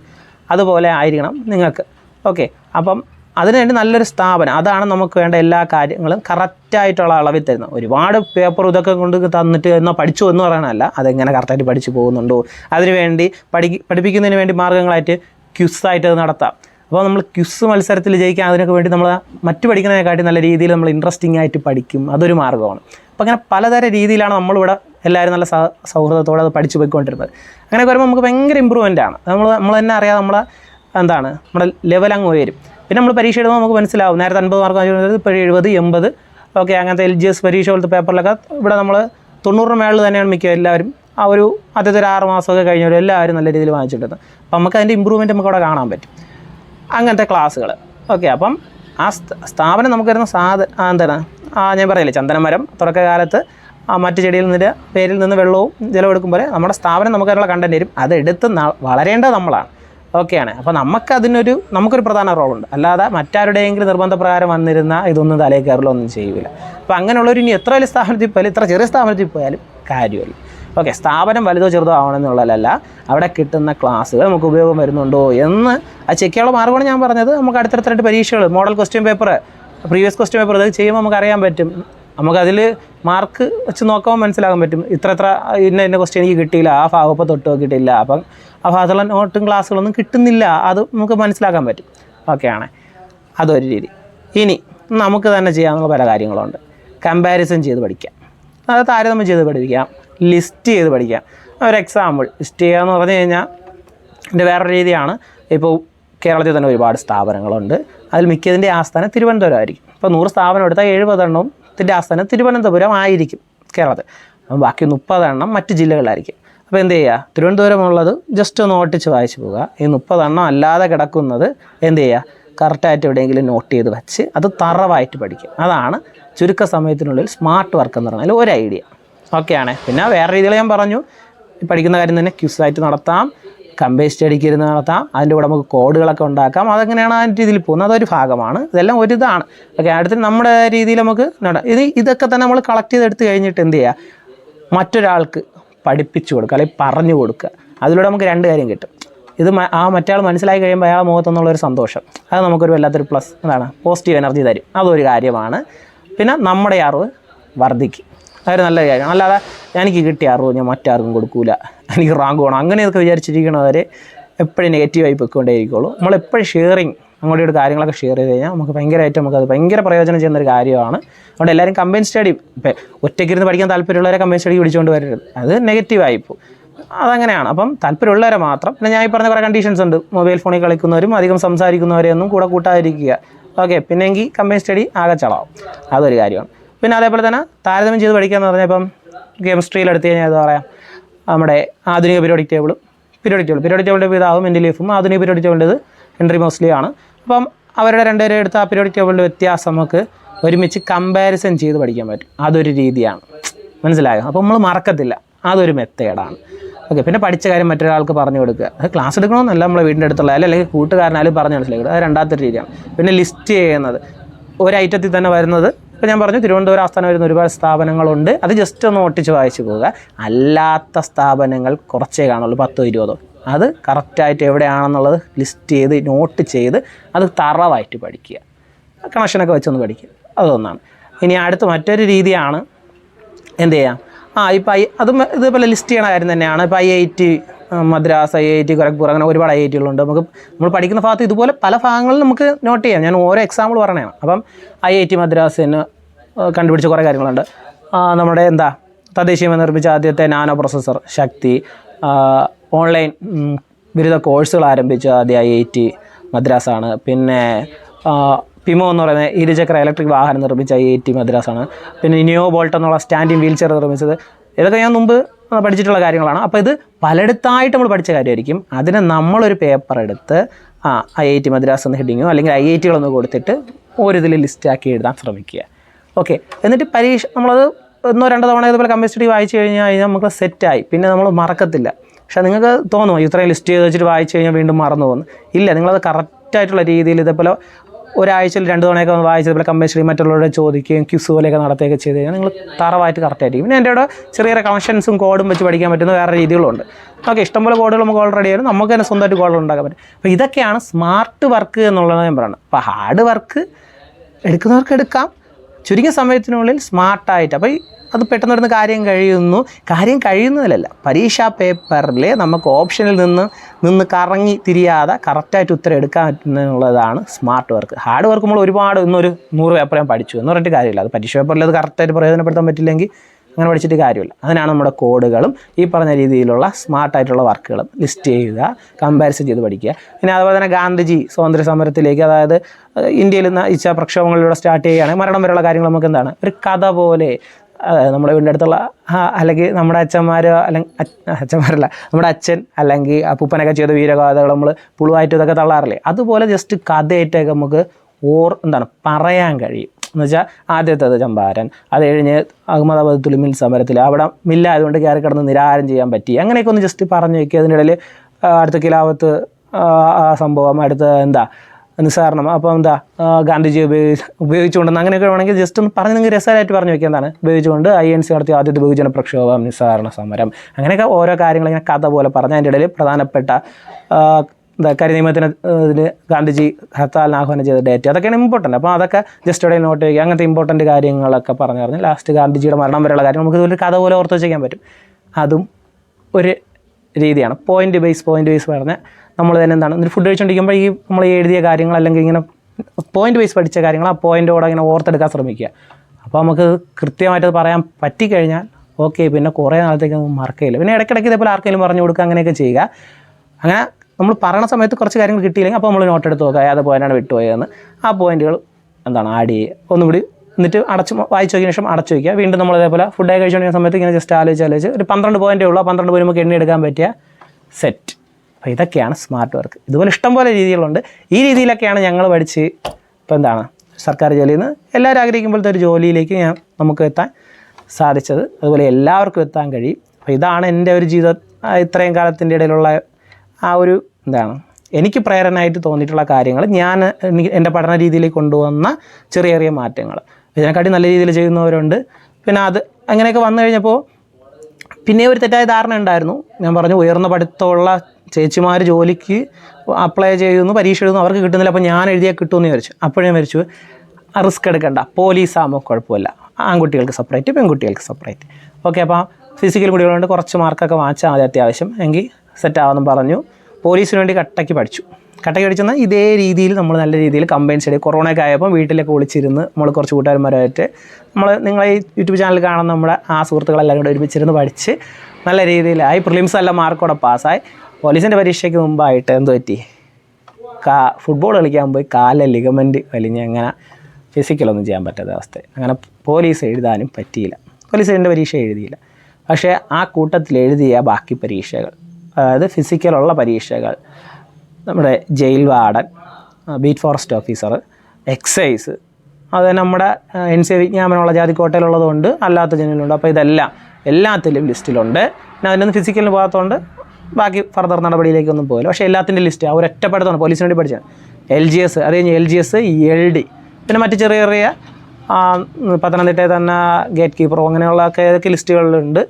അതുപോലെ ആയിരിക്കണം നിങ്ങൾക്ക്. ഓക്കെ അപ്പം അതിനുവേണ്ടി നല്ലൊരു സ്ഥാപനം. അതാണ് നമുക്ക് വേണ്ട എല്ലാ കാര്യങ്ങളും കറക്റ്റായിട്ടുള്ള അളവിൽ തരുന്നത്. ഒരുപാട് പേപ്പർ ഇതൊക്കെ കൊണ്ട് തന്നിട്ട് എന്നാൽ പഠിച്ചു എന്ന് പറയണമല്ല അതെങ്ങനെ കറക്റ്റായിട്ട് പഠിച്ചു പോകുന്നുണ്ടോ? അതിനുവേണ്ടി പഠി പഠിപ്പിക്കുന്നതിന് വേണ്ടി മാർഗങ്ങളായിട്ട് ക്യുസായിട്ട് അത് നടത്താം. അപ്പോൾ നമ്മൾ ക്യുസ് മത്സരത്തിൽ ജയിക്കാൻ അതിനൊക്കെ വേണ്ടി നമ്മൾ മറ്റു പഠിക്കുന്നതിനെക്കാട്ടി നല്ല രീതിയിൽ നമ്മൾ ഇൻട്രസ്റ്റിംഗ് ആയിട്ട് പഠിക്കും. അതൊരു മാർഗമാണ് അപ്പോൾ അങ്ങനെ പലതരം രീതിയിലാണ് നമ്മളിവിടെ എല്ലാവരും നല്ല സൗഹൃദത്തോടെ അത് പഠിച്ചു പോയിക്കൊണ്ടിരുന്നത്. അങ്ങനെ വരുമ്പോൾ നമുക്ക് ഭയങ്കര ഇമ്പ്രൂവ്മെന്റ് ആണ്. നമ്മൾ നമ്മൾ തന്നെ അറിയാതെ നമ്മളെ എന്താണ്? നമ്മുടെ ലെവൽ അങ്ങ് ഉയരും. പിന്നെ നമ്മൾ പരീക്ഷ എഴുതുമ്പോൾ നമുക്ക് മനസ്സിലാവും. നേരത്തെ അൻപത് മാർക്ക് ഇപ്പോൾ എഴുപത് എൺപത്. ഓക്കെ അങ്ങനത്തെ എൽ ജി എസ് പരീക്ഷ പോലത്തെ പേപ്പറിലൊക്കെ ഇവിടെ നമ്മൾ തൊണ്ണൂറിന് മേളിൽ തന്നെയാണ് മിക്ക എല്ലാവരും ആ ഒരു ആദ്യത്തെ ഒരു ആറ് മാസമൊക്കെ കഴിഞ്ഞവരും എല്ലാവരും നല്ല രീതിയിൽ വാങ്ങിച്ചിട്ടുണ്ട് അപ്പം നമുക്ക് അതിന്റെ ഇമ്പ്രൂവ്മെന്റ് നമുക്ക് അവിടെ കാണാൻ പറ്റും. അങ്ങനത്തെ ക്ലാസ്സുകൾ ഓക്കെ അപ്പം ആ സ്ഥാപനം നമുക്ക് വരുന്ന സാധ ആ എന്താണ്? ആ ഞാൻ പറയില്ലേ ചന്ദനമരം. തുടക്കകാലത്ത് മറ്റു ചെടിയിൽ നിന്ന് പേരിൽ നിന്ന് വെള്ളവും ജലം എടുക്കുമ്പോൾ നമ്മുടെ സ്ഥാപനം നമുക്ക് അതിനുള്ള കണ്ടന്റ് വരും അതെടുത്ത് വളരേണ്ടത് നമ്മളാണ്. ഓക്കെയാണ്. അപ്പോൾ നമുക്ക് അതിനൊരു നമുക്കൊരു പ്രധാന റോളുണ്ട്. അല്ലാതെ മറ്റാരുടെയെങ്കിലും നിർബന്ധപ്രകാരം വന്നിരുന്ന ഇതൊന്നും തലയിൽ കയറില്ല ഒന്നും ചെയ്യൂല. അപ്പോൾ അങ്ങനെയുള്ളവർ ഇനി എത്ര വലിയ സ്ഥാപനത്തിൽ പോയാലും ഇത്ര ചെറിയ സ്ഥാപനത്തിൽ പോയാലും കാര്യമില്ല. ഓക്കെ സ്ഥാപനം വലുതോ ചെറുതോ ആവണമെന്നുള്ളതല്ല അവിടെ കിട്ടുന്ന ക്ലാസ്സുകൾ നമുക്ക് ഉപയോഗം വരുന്നുണ്ടോ എന്ന് ആ ചെക്കിയുള്ള മാർഗമാണ് ഞാൻ പറഞ്ഞത്. നമുക്ക് അടുത്തടുത്ത പരീക്ഷകൾ model question paper previous question paper ഇത് ചെയ്യുമ്പോൾ നമുക്ക് അറിയാൻ പറ്റും. നമുക്കതിൽ മാർക്ക് വെച്ച് നോക്കുമ്പോൾ മനസ്സിലാക്കാൻ പറ്റും. ഇത്ര ഇത്ര ഇന്ന ഇന്ന ക്വസ്റ്റ്യൻ എനിക്ക് കിട്ടിയില്ല ആ ഭാഗം തൊട്ട് നോക്കിയിട്ടില്ല. അപ്പം ആ ഭാഗത്തുള്ള നോട്ടും ക്ലാസ്സുകളൊന്നും കിട്ടുന്നില്ല. അത് നമുക്ക് മനസ്സിലാക്കാൻ പറ്റും. ഓക്കെയാണ് അതൊരു രീതി. ഇനി നമുക്ക് തന്നെ ചെയ്യാനുള്ള പല കാര്യങ്ങളുണ്ട്. കമ്പാരിസൺ ചെയ്ത് പഠിക്കാം. അത് താരതമ്യം ചെയ്ത് പഠിക്കാം ലിസ്റ്റ് ചെയ്ത് പഠിക്കാം. ഒരു എക്സാമ്പിൾ ലിസ്റ്റ് ചെയ്യുക എന്ന് പറഞ്ഞു കഴിഞ്ഞാൽ എന്റെ വേറൊരു രീതിയാണ്. ഇപ്പോൾ കേരളത്തിൽ തന്നെ ഒരുപാട് സ്ഥാപനങ്ങളുണ്ട്. അതിൽ മിക്കതിന്റെ ആസ്ഥാനം തിരുവനന്തപുരം ആയിരിക്കും. ഇപ്പോൾ നൂറ് സ്ഥാപനം എടുത്താൽ എഴുപതെണ്ണവും ഇതിന്റെ ആസ്ഥാനം തിരുവനന്തപുരം ആയിരിക്കും കേരളത്തിൽ. ബാക്കി മുപ്പതെണ്ണം മറ്റ് ജില്ലകളിലായിരിക്കും. അപ്പോൾ എന്ത് ചെയ്യുക തിരുവനന്തപുരം ഉള്ളത് ജസ്റ്റ് ഒന്ന് ഓട്ടിച്ച് വായിച്ചു പോവുക. ഈ മുപ്പതെണ്ണം അല്ലാതെ കിടക്കുന്നത് എന്ത് ചെയ്യുക കറക്റ്റായിട്ട് എവിടെയെങ്കിലും നോട്ട് ചെയ്ത് വെച്ച് അത് തറവായിട്ട് പഠിക്കുക. അതാണ് ചുരുക്ക സമയത്തിനുള്ളിൽ സ്മാർട്ട് വർക്ക് എന്ന് പറഞ്ഞാൽ ഒരു ഐഡിയ ഓക്കെയാണ് പിന്നെ വേറെ രീതിയിൽ ഞാൻ പറഞ്ഞു. പഠിക്കുന്ന കാര്യം തന്നെ ക്യൂസായിട്ട് നടത്താം. കമ്പൈൻ സ്റ്റഡിക്ക് ഇരുന്ന് നടത്താം അതിന്റെ കൂടെ നമുക്ക് കോഡുകളൊക്കെ ഉണ്ടാക്കാം. അതെങ്ങനെയാണ് ആ രീതിയിൽ പോകുന്നത്? അതൊരു ഭാഗമാണ്. ഇതെല്ലാം ഒരു ഇതാണ്. ഓക്കെ അടുത്ത് നമ്മുടെ രീതിയിൽ നമുക്ക് ഇത് ഇതൊക്കെ തന്നെ നമ്മൾ കളക്ട് ചെയ്തെടുത്ത് കഴിഞ്ഞിട്ട് എന്ത് ചെയ്യുക മറ്റൊരാൾക്ക് പഠിപ്പിച്ചു കൊടുക്കുക അല്ലെങ്കിൽ പറഞ്ഞു കൊടുക്കുക. അതിലൂടെ നമുക്ക് രണ്ട് കാര്യം കിട്ടും. ഇത് ആ മറ്റയാൾ മനസ്സിലായി കഴിയുമ്പോൾ അയാളെ മുഖത്തുനിന്നുള്ളൊരു സന്തോഷം. അത് നമുക്കൊരു വല്ലാത്തൊരു പ്ലസ് എന്താണ് പോസിറ്റീവ് എനർജി തരും. അതൊരു കാര്യമാണ്. പിന്നെ നമ്മുടെ അറിവ് വർദ്ധിക്കും. അതൊരു നല്ല കാര്യം. അല്ലാതെ എനിക്ക് കിട്ടിയ അറിവ് ഞാൻ മറ്റാർക്കും കൊടുക്കൂല. എനിക്ക് റാങ്ക് വേണം. അങ്ങനെയൊക്കെ വിചാരിച്ചിരിക്കണവരെ എപ്പോഴും നെഗറ്റീവായി പൊയ്ക്കൊണ്ടേയിരിക്കുള്ളൂ. നമ്മളെപ്പോഴും ഷെയറിങ് അങ്ങോട്ട് കാര്യങ്ങളൊക്കെ ഷെയർ ചെയ്ത് കഴിഞ്ഞാൽ നമുക്ക് ഭയങ്കരമായിട്ട് നമുക്കത് ഭയങ്കര പ്രയോജനം ചെയ്യുന്ന ഒരു കാര്യമാണ്. അതുകൊണ്ട് എല്ലാവരും കമ്പൈൻ സ്റ്റഡി ഇപ്പം ഒറ്റയ്ക്കിരുന്ന് പഠിക്കാൻ താല്പര്യമുള്ളവരെ കമ്പൈൻ സ്റ്റഡി പിടിച്ചുകൊണ്ട് വരരുത്. അത് നെഗറ്റീവായി പോകും. അതങ്ങനെയാണ്. അപ്പം താല്പര്യമുള്ളവരെ മാത്രം. പിന്നെ ഞാൻ ഈ പറഞ്ഞ കുറേ കണ്ടീഷൻസ് ഉണ്ട്. മൊബൈൽ ഫോണിൽ കളിക്കുന്നവരും അധികം സംസാരിക്കുന്നവരെയൊന്നും കൂടെ കൂട്ടാതിരിക്കുക. ഓക്കെ പിന്നെങ്കിൽ കമ്പൈൻ സ്റ്റഡി ആകെ ചളാവും. അതൊരു കാര്യമാണ്. പിന്നെ അതേപോലെ തന്നെ താരതമ്യം ചെയ്ത് പഠിക്കുക എന്ന് പറഞ്ഞാൽ ഇപ്പം കെമിസ്ട്രിയിൽ എടുത്തു കഴിഞ്ഞാൽ എന്താ പറയുക നമ്മുടെ ആധുനിക periodic table periodic table periodic ടേബിളിന്റെ പിതാവും എന്റെ ലീഫും ആധുനിക പീരിയോഡിക് ടേബിളിന്റെ ഹെൻറി മോസ്ലി ആണ്. അപ്പം അവരുടെ രണ്ടുപേരും എടുത്ത ആ പീരിയോഡിക് ടേബിളിന്റെ വ്യത്യാസം നമുക്ക് ഒരുമിച്ച് കമ്പാരിസൺ ചെയ്ത് പഠിക്കാൻ പറ്റും. അതൊരു രീതിയാണ്. മനസ്സിലായോ? അപ്പോൾ നമ്മൾ മറക്കത്തില്ല. അതൊരു മെത്തേഡാണ്. ഓക്കെ പിന്നെ പഠിച്ച കാര്യം മറ്റൊരാൾക്ക് പറഞ്ഞു കൊടുക്കുക. അത് ക്ലാസ് എടുക്കണമെന്നല്ല നമ്മളെ വീടിന്റെ അടുത്തുള്ള അല്ലെങ്കിൽ കൂട്ടുകാരനാലും പറഞ്ഞു മനസ്സിലാക്കുക അത് രണ്ടാമത്തെ രീതിയാണ്. പിന്നെ ലിസ്റ്റ് ചെയ്യുന്നത്. ഒരു ഐറ്റത്തിൽ തന്നെ വരുന്നത് ഇപ്പോൾ ഞാൻ പറഞ്ഞു തിരുവനന്തപുരം ആസ്ഥാനം വരുന്ന ഒരുപാട് സ്ഥാപനങ്ങളുണ്ട്. അത് ജസ്റ്റ് ഒന്ന് ഒട്ടിച്ച് വായിച്ചു പോവുക. അല്ലാത്ത സ്ഥാപനങ്ങൾ കുറച്ചേ കാണുള്ളൂ പത്തോ ഇരുപതോ. അത് കറക്റ്റായിട്ട് എവിടെയാണെന്നുള്ളത് ലിസ്റ്റ് ചെയ്ത് നോട്ട് ചെയ്ത് അത് തറവായിട്ട് പഠിക്കുക. കണക്ഷനൊക്കെ വെച്ചൊന്ന് പഠിക്കുക. അതൊന്നാണ്. ഇനി അടുത്ത മറ്റൊരു രീതിയാണ് എന്ത് ചെയ്യാം? ആ ഇപ്പം അതും ഇതേപോലെ ലിസ്റ്റ് ചെയ്യണ കാര്യം തന്നെയാണ്. ഇപ്പോൾ I I T Madras I I T Kharagpur അങ്ങനെ ഒരുപാട് ഐ ഐ ടികളുണ്ട് നമുക്ക് നമ്മൾ പഠിക്കുന്ന ഭാഗത്ത് ഇതുപോലെ പല ഭാഗങ്ങളും നമുക്ക് നോട്ട് ചെയ്യാം. ഞാൻ ഓരോ എക്സാമ്പിൾ പറഞ്ഞതാണ് അപ്പം ഐ ഐ ടി മദ്രാസിന് കണ്ടുപിടിച്ച കുറേ കാര്യങ്ങളുണ്ട്. നമ്മുടെ എന്താ തദ്ദേശീയമായി നിർമ്മിച്ച ആദ്യത്തെ നാനോ പ്രൊസസ്സർ ശക്തി ഓൺലൈൻ ബിരുദ കോഴ്സുകൾ ആരംഭിച്ച ആദ്യ ഐ ഐ ടി മദ്രാസാണ് പിന്നെ പിമോ എന്ന് പറയുന്ന ഇരുചക്ര ഇലക്ട്രിക് വാഹനം നിർമ്മിച്ച ഐ ഐ ടി മദ്രാസാണ് പിന്നെ നിയോ ബോൾട്ട് എന്നുള്ള സ്റ്റാൻഡിങ് വീൽ ചെയർ നിർമ്മിച്ചത്. ഇതൊക്കെ ഞാൻ മുമ്പ് പഠിച്ചിട്ടുള്ള കാര്യങ്ങളാണ്. അപ്പോൾ ഇത് പലയിടത്തായിട്ട് നമ്മൾ പഠിച്ച കാര്യമായിരിക്കും. അതിന് നമ്മളൊരു പേപ്പർ എടുത്ത് ആ ഐ ഐ ടി മദ്രാസ് എന്ന ഹെഡിങ്ങോ അല്ലെങ്കിൽ ഐ ഐ ടികളൊന്ന് കൊടുത്തിട്ട് ഓരോതിൽ ലിസ്റ്റാക്കി എഴുതാൻ ശ്രമിക്കുക. ഓക്കെ എന്നിട്ട് പരീക്ഷ നമ്മളത് ഒന്നോ രണ്ടോ തവണ ഇതുപോലെ കമ്പസ്റ്റഡി വായിച്ചു കഴിഞ്ഞാൽ കഴിഞ്ഞാൽ നമുക്ക് സെറ്റായി പിന്നെ നമ്മൾ മറക്കത്തില്ല. പക്ഷേ നിങ്ങൾക്ക് തോന്നുമോ? ഇത്രയും ലിസ്റ്റ് ചെയ്ത് വെച്ചിട്ട് വായിച്ചു കഴിഞ്ഞാൽ വീണ്ടും മറന്നു പോകുന്നു. ഇല്ല നിങ്ങളത് കറക്റ്റായിട്ടുള്ള രീതിയിൽ ഇതേപോലെ ഒരാഴ്ചയിൽ രണ്ട് തവണയൊക്കെ ഒന്ന് വായിച്ച് ഇതുപോലെ കമ്പസ്റ്റഡി മറ്റുള്ളവരോട് ചോദിക്കുകയും ക്യൂസ് പോലെയൊക്കെ നടത്തുകയൊക്കെ ചെയ്ത് കഴിഞ്ഞാൽ നിങ്ങൾ തറവായിട്ട് കറക്റ്റായിരിക്കും പിന്നെ എന്റെ ചെറിയ ചെറിയ കണക്ഷൻസും കോഡും വെച്ച് പഠിക്കാൻ പറ്റുന്ന വേറെ രീതികളുണ്ട്. ഓക്കെ ഇഷ്ടംപോലെ കോഡുകൾ നമുക്ക് ഓൾറെഡി ആയിരുന്നു. നമുക്ക് തന്നെ സ്വന്തമായിട്ട് കോഡുകൾ ഉണ്ടാക്കാൻ പറ്റും. അപ്പോൾ ഇതൊക്കെയാണ് സ്മാർട്ട് വർക്ക് എന്നുള്ളത് ഞാൻ പറയുന്നത്. അപ്പോൾ ഹാർഡ് വർക്ക് എടുക്കുന്നവർക്ക് എടുക്കാം. ചുരുങ്ങിയ സമയത്തിനുള്ളിൽ സ്മാർട്ടായിട്ട് അപ്പോൾ ഈ അത് പെട്ടെന്ന് നടന്ന് കാര്യം കഴിയുന്നു. കാര്യം കഴിയുന്നതിലല്ല. പരീക്ഷാ പേപ്പറിൽ നമുക്ക് ഓപ്ഷനിൽ നിന്ന് നിന്ന് കറങ്ങി തിരിയാതെ കറക്റ്റായിട്ട് ഉത്തരം എടുക്കാൻ പറ്റുന്നതാണ് സ്മാർട്ട് വർക്ക്. ഹാർഡ് വർക്ക് നമ്മൾ ഒരുപാട് ഇന്നൊരു നൂറ് പേപ്പർ ഞാൻ പഠിച്ചു. എന്ന് പറഞ്ഞിട്ട് കാര്യമില്ല. അത് പരീക്ഷ പേപ്പറിൽ അത് കറക്റ്റായിട്ട് പ്രയോജനപ്പെടുത്താൻ പറ്റില്ലെങ്കിൽ അങ്ങനെ പഠിച്ചിട്ട് കാര്യമില്ല. അതിനാണ് നമ്മുടെ കോഡുകളും ഈ പറഞ്ഞ രീതിയിലുള്ള സ്മാർട്ടായിട്ടുള്ള വർക്കുകളും ലിസ്റ്റ് ചെയ്യുക കമ്പാരിസൺ ചെയ്ത് പഠിക്കുക. പിന്നെ അതുപോലെ തന്നെ ഗാന്ധിജി സ്വാതന്ത്ര്യ സമരത്തിലേക്ക് അതായത് ഇന്ത്യയിൽ ഇച്ഛാ പ്രക്ഷോഭങ്ങളിലൂടെ സ്റ്റാർട്ട് ചെയ്യുകയാണെങ്കിൽ മരണം വരെയുള്ള കാര്യങ്ങൾ നമുക്ക് എന്താണ്? ഒരു കഥ പോലെ നമ്മുടെ വീടിന്റെ അടുത്തുള്ള അല്ലെങ്കിൽ നമ്മുടെ അച്ഛന്മാരോ അല്ലെങ്കിൽ അച്ഛന്മാരല്ല നമ്മുടെ അച്ഛൻ അല്ലെങ്കിൽ അപ്പൂപ്പനൊക്കെ ചെയ്ത വീരഗാഥകൾ നമ്മൾ പുളുവായിട്ട് ഇതൊക്കെ തള്ളാറില്ലേ? അതുപോലെ ജസ്റ്റ് കഥയായിട്ടൊക്കെ നമുക്ക് ഓർ എന്താണ് പറയാൻ കഴിയും. എന്ന് വെച്ചാൽ ആദ്യത്തേത് ചമ്പാരൻ അത് കഴിഞ്ഞ് അഹമ്മദാബാദ് തുലിമിൽ സമരത്തിൽ അവിടെ മില്ലായതുകൊണ്ട് കയറി കിടന്ന് നിരാഹാരം ചെയ്യാൻ പറ്റി. അങ്ങനെയൊക്കെ ഒന്ന് ജസ്റ്റ് പറഞ്ഞു വയ്ക്കുക. അതിനിടയിൽ അടുത്ത കിലാവത്ത് സംഭവം അടുത്ത എന്താ നിസ്സാരണം അപ്പോൾ എന്താ ഗാന്ധിജി ഉപയോഗിച്ച് ഉപയോഗിച്ചുകൊണ്ടെന്ന് അങ്ങനെയൊക്കെ വേണമെങ്കിൽ ജസ്റ്റ് ഒന്ന് പറഞ്ഞ് നിങ്ങൾക്ക് രസകരമായിട്ട് പറഞ്ഞു വെക്കുക എന്താണ്. ഉപയോഗിച്ചുകൊണ്ട് ഐ എൻ സി നടത്തിയ ആദ്യത്തെ ബഹുജന പ്രക്ഷോഭം നിസ്സാരണ സമരം. അങ്ങനെയൊക്കെ ഓരോ കാര്യങ്ങൾ ഇങ്ങനെ കഥ പോലെ പറഞ്ഞ് അതിന്റെ ഇടയിൽ പ്രധാനപ്പെട്ട എന്താ കരിനിയമത്തിന് ഇതിൽ ഗാന്ധിജി ഹർത്താലിന് ആഹ്വാനം ചെയ്ത ഡേറ്റ് അതൊക്കെയാണ് ഇമ്പോർട്ടന്റ് അപ്പോൾ അതൊക്കെ ജസ്റ്റ് ഇവിടെ നോട്ട് ചെയ്യുക. അങ്ങനത്തെ ഇമ്പോർട്ടന്റ് കാര്യങ്ങളൊക്കെ പറഞ്ഞു പറഞ്ഞ് ലാസ്റ്റ് ഗാന്ധിജിയുടെ മരണം വരെയുള്ള കാര്യം നമുക്ക് ഇതൊരു കഥ പോലെ ഓർത്ത് വെച്ചേക്കാൻ പറ്റും. അതും ഒരു രീതിയാണ്. പോയിന്റ് ബേസ് പോയിന്റ് ബേസ് പറഞ്ഞ് നമ്മൾ തന്നെ എന്താണ് ഒരു ഫുഡ് കഴിച്ചുകൊണ്ടിരിക്കുമ്പോൾ ഈ നമ്മൾ എഴുതിയ കാര്യങ്ങൾ അല്ലെങ്കിൽ ഇങ്ങനെ പോയിന്റ് വൈസ് പഠിച്ച കാര്യങ്ങൾ ആ പോയിന്റോടെ ഇങ്ങനെ ഓർത്തെടുക്കാൻ ശ്രമിക്കുക. അപ്പോൾ നമുക്ക് കൃത്യമായിട്ട് പറയാൻ പറ്റിക്കഴിഞ്ഞാൽ ഓക്കെ പിന്നെ കുറേ നാളത്തേക്ക് നമുക്ക് മറക്കില്ല പിന്നെ ഇടയ്ക്കിടയ്ക്ക് ഇതേപോലെ ആർക്കെങ്കിലും പറഞ്ഞു കൊടുക്കുക അങ്ങനെയൊക്കെ ചെയ്യുക. അങ്ങനെ നമ്മൾ പറയുന്ന സമയത്ത് കുറച്ച് കാര്യങ്ങൾ കിട്ടിയില്ലെങ്കിൽ അപ്പോൾ നമ്മൾ നോട്ട് എടുത്ത് നോക്കുക ഏത് പോയിന്റാണ് വിട്ടുപോയതെന്ന് ആ പോയിന്റുകൾ എന്താണ് ആഡ് ചെയ്യുക. ഒന്നുകൂടി എന്നിട്ട് അടച്ച് വായിച്ചു നോക്കിയ ശേഷം അടച്ചു വയ്ക്കുക. വീണ്ടും നമ്മൾ ഇതേപോലെ ഫുഡൊക്കെ കഴിച്ചുകൊണ്ടിരിക്കുന്ന സമയത്ത് ഇങ്ങനെ ജസ്റ്റ് ആലോചിച്ച് ആലോചിച്ച് ഒരു പന്ത്രണ്ട് പോയിന്റേ ഉള്ളൂ. ആ പന്ത്രണ്ട് പോയിന്റ് നമുക്ക് എണ്ണി എടുക്കാൻ പറ്റിയ സെറ്റ് അപ്പോൾ ഇതൊക്കെയാണ് സ്മാർട്ട് വർക്ക് ഇതുപോലെ ഇഷ്ടംപോലെ രീതികളുണ്ട്. ഈ രീതിയിലൊക്കെയാണ് ഞങ്ങൾ പഠിച്ച് ഇപ്പോൾ എന്താണ് സർക്കാർ ജോലിയിൽ നിന്ന് എല്ലാവരും ആഗ്രഹിക്കുമ്പോഴത്തെ ഒരു ജോലിയിലേക്ക് ഞാൻ നമുക്ക് എത്താൻ സാധിച്ചത്. അതുപോലെ എല്ലാവർക്കും എത്താൻ കഴിയും. അപ്പോൾ ഇതാണ് എന്റെ ഒരു ജീവിത ഇത്രയും കാലത്തിന്റെ ഇടയിലുള്ള ആ ഒരു എന്താണ് എനിക്ക് പ്രേരണയായിട്ട് തോന്നിയിട്ടുള്ള കാര്യങ്ങൾ. ഞാൻ എന്റെ പഠന രീതിയിലേക്ക് കൊണ്ടുവന്ന ചെറിയ ചെറിയ മാറ്റങ്ങൾ. ഇതിനെക്കാട്ടി നല്ല രീതിയിൽ ചെയ്യുന്നവരുണ്ട്. പിന്നെ അത് അങ്ങനെയൊക്കെ വന്നു കഴിഞ്ഞപ്പോൾ പിന്നെ ഒരു തെറ്റായ ധാരണ ഉണ്ടായിരുന്നു. ഞാൻ പറഞ്ഞു ഉയർന്ന പഠിത്തമുള്ള ചേച്ചിമാർ ജോലിക്ക് അപ്ലൈ ചെയ്യുന്നു പരീക്ഷ എഴുതുന്നു അവർക്ക് കിട്ടുന്നില്ല അപ്പോൾ ഞാൻ എഴുതിയാൽ കിട്ടുമെന്ന് വിചാരിച്ചു. അപ്പോഴേ വിചാരിച്ചു റിസ്ക് എടുക്കണ്ട പോലീസ് ആകുമ്പോൾ കുഴപ്പമില്ല. ആൺകുട്ടികൾക്ക് സെപ്പറേറ്റ് പെൺകുട്ടികൾക്ക് സെപ്പറേറ്റ് ഓക്കെ അപ്പോൾ ഫിസിക്കൽ കുട്ടികളുണ്ട് കുറച്ച് മാർക്കൊക്കെ വാങ്ങിച്ചാൽ മതി അത്യാവശ്യം. എങ്കിൽ സെറ്റ് ആവുമെന്ന് പറഞ്ഞു. പോലീസിന് വേണ്ടി കട്ടയ്ക്ക് പഠിച്ചു. കട്ടയ്ക്ക് പഠിച്ചെന്നാൽ ഇതേ രീതിയിൽ നമ്മൾ നല്ല രീതിയിൽ കമ്പൈൻ ചെയ്ത് കൊറോണയൊക്കെ ആയപ്പോൾ വീട്ടിലൊക്കെ ഒളിച്ചിരുന്ന് നമ്മൾ കുറച്ച് കൂട്ടുകാരന്മാരായിട്ട് നമ്മൾ നിങ്ങളെ യൂട്യൂബ് ചാനൽ കാണുന്ന നമ്മുടെ ആ സുഹൃത്തുക്കളെല്ലാം കൂടെ ഒരുമിച്ചിരുന്ന് പഠിച്ച് നല്ല രീതിയിലായി. പ്രിലിംസ് എല്ലാം മാർക്കോടെ പാസ്സായി പോലീസിന്റെ പരീക്ഷയ്ക്ക് മുമ്പായിട്ട് എന്ത് പറ്റി? കാ ഫുട്ബോൾ കളിക്കാൻ പോയി കാല ലിഗമെന്റ് വലിഞ്ഞ് അങ്ങനെ ഫിസിക്കലൊന്നും ചെയ്യാൻ പറ്റാത്ത അവസ്ഥ അങ്ങനെ പോലീസ് എഴുതാനും പറ്റിയില്ല. പോലീസ് എന്റെ പരീക്ഷ എഴുതിയില്ല. പക്ഷേ ആ കൂട്ടത്തിൽ എഴുതിയ ബാക്കി പരീക്ഷകൾ അതായത് ഫിസിക്കലുള്ള പരീക്ഷകൾ. നമ്മുടെ jail warden beat forest officer excise അത് നമ്മുടെ എൻ സി വിജ്ഞാപനമുള്ള ജാതിക്കോട്ടയിലുള്ളതുകൊണ്ട് അല്ലാത്ത ജനലുണ്ട് അപ്പോൾ ഇതെല്ലാം എല്ലാത്തിലും ലിസ്റ്റിലുണ്ട്. പിന്നെ അതിനൊന്നും ഫിസിക്കലിന് പോകാത്തതുകൊണ്ട് ബാക്കി ഫർദർ നടപടിയിലേക്കൊന്നും പോകില്ല. പക്ഷേ എല്ലാത്തിന്റെ ലിസ്റ്റ് ആ ഒരു പോലീസിന് വേണ്ടി പഠിച്ചത്. എൽ ജി എസ് അത് കഴിഞ്ഞ് L G S L D പിന്നെ മറ്റ് ചെറിയ ചെറിയ പത്തനംതിട്ടയിൽ തന്നെ ഗേറ്റ് കീപ്പറോ അങ്ങനെയുള്ള ഒക്കെ ഏതൊക്കെ ലിസ്റ്റുകളിലുണ്ട്.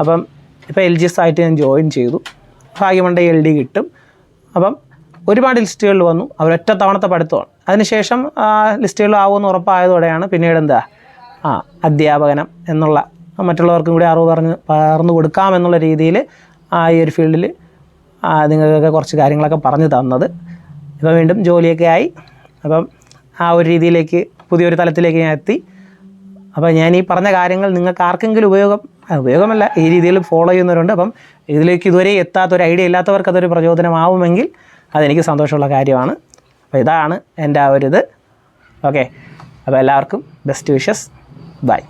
അപ്പം ഇപ്പോൾ എൽ ജി എസ് ആയിട്ട് ഞാൻ ജോയിൻ ചെയ്തു. ഭാഗ്യമുണ്ടെങ്കിൽ എൽ ഡി കിട്ടും. അപ്പം ഒരുപാട് ലിസ്റ്റുകളിൽ വന്നു. അവരൊറ്റ തവണത്തെ പഠിത്തമാണ്. അതിനുശേഷം ആ ലിസ്റ്റുകളിൽ ആവുമെന്ന് ഉറപ്പായതോടെയാണ് പിന്നീട് എന്താ? ആ അധ്യാപകനം എന്നുള്ള മറ്റുള്ളവർക്കും കൂടി അറിവ് പറഞ്ഞ് പകർന്നു കൊടുക്കാമെന്നുള്ള രീതിയിൽ ആ ഈ ഒരു ഫീൽഡിൽ നിങ്ങൾക്കൊക്കെ കുറച്ച് കാര്യങ്ങളൊക്കെ പറഞ്ഞു തന്നത്. ഇപ്പം വീണ്ടും ജോലിയൊക്കെ ആയി. അപ്പം ആ ഒരു രീതിയിലേക്ക് പുതിയൊരു തലത്തിലേക്ക് ഞാൻ എത്തി. അപ്പോൾ ഞാൻ ഈ പറഞ്ഞ കാര്യങ്ങൾ നിങ്ങൾക്ക് ആർക്കെങ്കിലും ഉപയോഗം ഉപയോഗമല്ല ഈ രീതിയിൽ ഫോളോ ചെയ്യുന്നവരുണ്ട്. അപ്പം ഇതിലേക്ക് ഇതുവരെ എത്താത്ത ഒരു ഐഡിയ ഇല്ലാത്തവർക്ക് അതൊരു പ്രചോദനമാവുമെങ്കിൽ അതെനിക്ക് സന്തോഷമുള്ള കാര്യമാണ്. അപ്പോൾ ഇതാണ് എന്റെ ആ ഒരു ഇത്. ഓക്കെ അപ്പോൾ എല്ലാവർക്കും ബെസ്റ്റ് വിഷസ് ബൈ